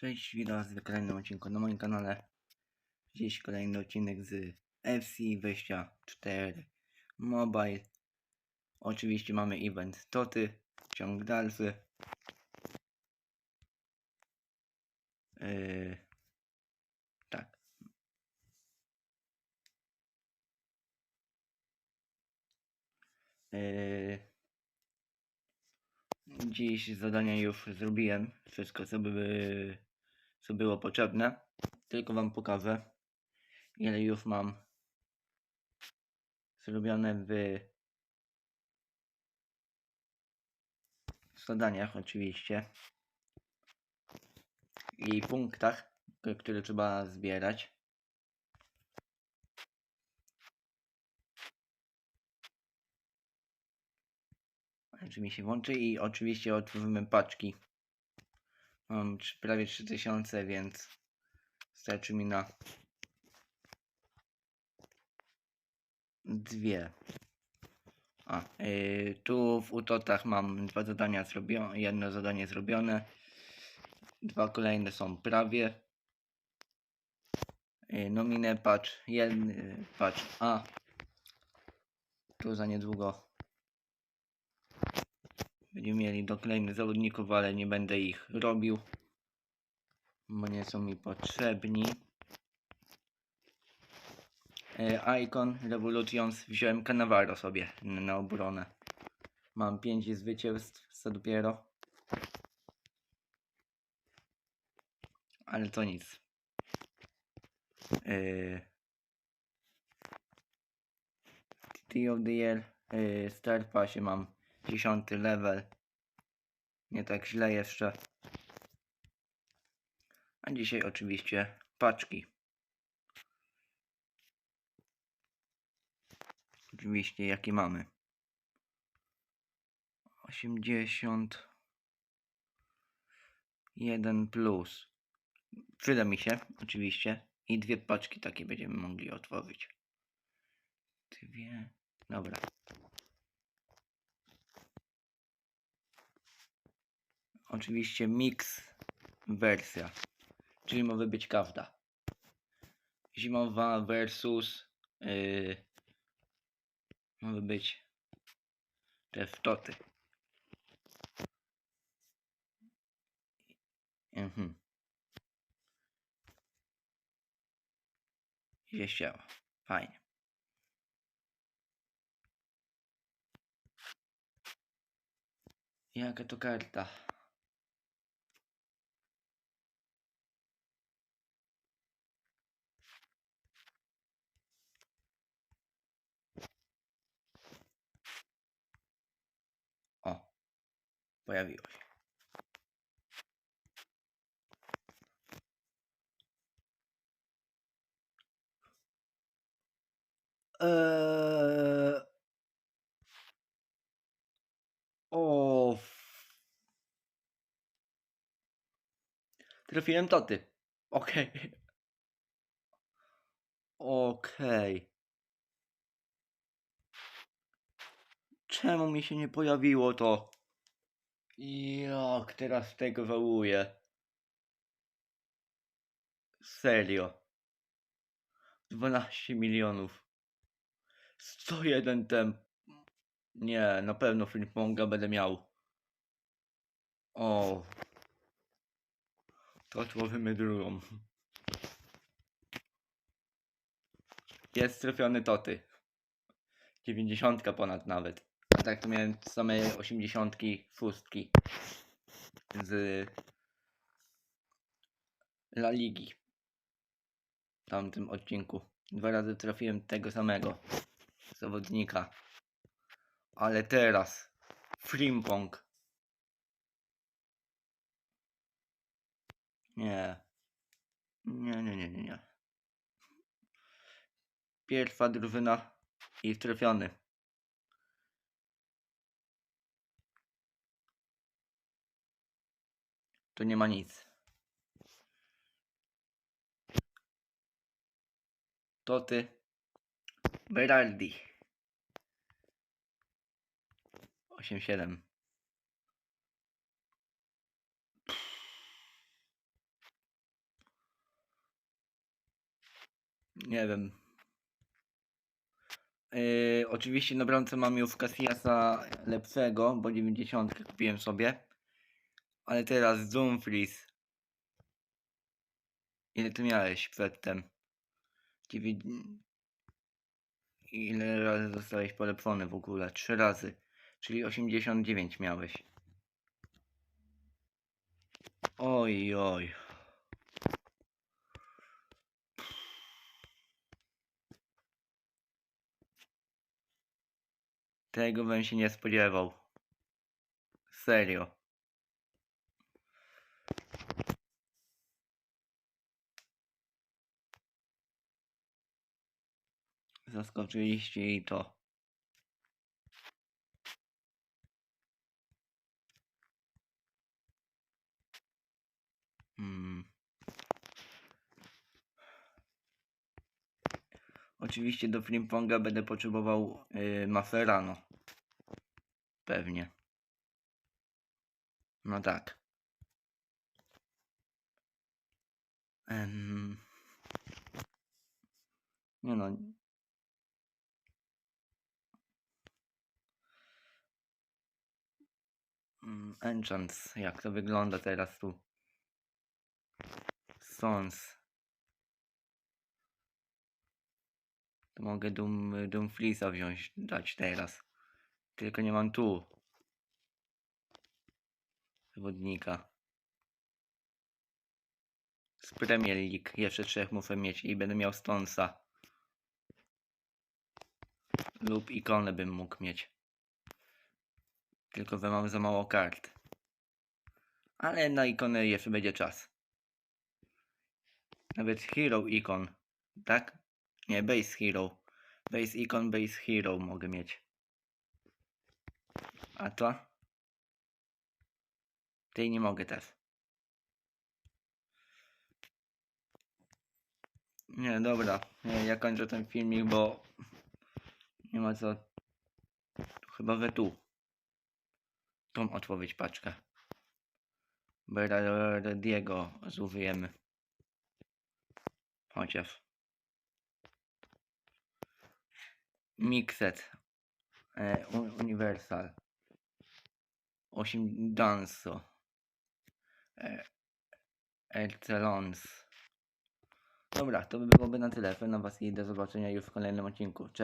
Cześć, witam w kolejnym odcinku na moim kanale. Dziś kolejny odcinek z FC 24 Mobile. Oczywiście mamy event Toty, ciąg dalszy. Yy, tak. Yy, Dziś zadania już zrobiłem. Wszystko co, by, co było potrzebne. Tylko wam pokażę ile już mam zrobione w zadaniach oczywiście i punktach, które trzeba zbierać. Czy mi się włączy i oczywiście otworzymy paczki. Mam prawie 3000, więc starczy mi na dwie. A, yy, tu w Utotach mam dwa zadania zrobione, jedno zadanie zrobione. Dwa kolejne są prawie. Yy, nominę patch 1, patch A. Tu za niedługo Będziemy mieli do kolejnych zawodników, ale nie będę ich robił, bo nie są mi potrzebni. E, Icon Revolutions wziąłem Cannavaro sobie na obronę. Mam 5 zwycięstw, co dopiero. Ale to nic. E, Tea of the Year e, Star Passie mam 10 level. Nie tak źle jeszcze. A dzisiaj oczywiście paczki. Oczywiście jakie mamy. 80 1 plus. Przyda mi się oczywiście. I dwie paczki takie będziemy mogli otworzyć. Dwie. Dobra. Oczywiście mix wersja, czyli może być każda. Zimowa versus yy, może być te wtoty. Mhm. I się chciało. Fajnie. Jaka to karta? O, pojawiło się. Eee... O. Trafiłem toty. Okej. Okej. Czemu mi się nie pojawiło to? Jak teraz tego żałuję. Serio. 12 milionów. 101 tem. Nie, na pewno Filmonga będę miał. O. To tworzymy drugą. Jest trafiony toty. 90 ponad nawet. Tak to miałem same 80 szóstki z La Ligi. W tamtym odcinku. Dwa razy trafiłem tego samego zawodnika. Ale teraz Frimpong. Nie. Nie, nie, nie, nie, nie. Pierwsza drużyna i trafiony. Tu nie ma nic. Toty Berardi 87 Nie wiem. Yy, oczywiście na bramce mam już Casillasa lepszego, bo 90 kupiłem sobie. Ale teraz Dumfries. Ile ty miałeś przedtem? Ile razy zostałeś polepszony w ogóle? Trzy razy. Czyli 89 miałeś. Oj, oj. Tego bym się nie spodziewał. Serio. Zaskoczyliście i to. Hmm. Oczywiście do Flimponga będę potrzebował yy, Maferano. Pewnie. No tak. Nie no. Mm, Enchants, jak to wygląda teraz tu? Sons. To mogę Doom, Doomfleece'a wziąć, dać teraz. Tylko nie mam tu. Zawodnika. Z Premier League. Jeszcze trzech muszę mieć i będę miał Stonesa. Lub ikonę bym mógł mieć. Tylko że mam za mało kart. Ale na ikonę jeszcze będzie czas. Nawet Hero Icon. Tak? Nie, Base Hero. Base Icon, Base Hero mogę mieć. A to? Tej nie mogę też. Nie, dobra. Nie, ja kończę ten filmik, bo nie ma co. Chyba we tu. Tą odpowiedź paczkę. Diego zużyjemy. Chociaż. Mixed. E, un- Universal. 8 Danso. E, Excelons. Dobra, to by byłoby na tyle. Na was i do zobaczenia już w kolejnym odcinku. Cześć.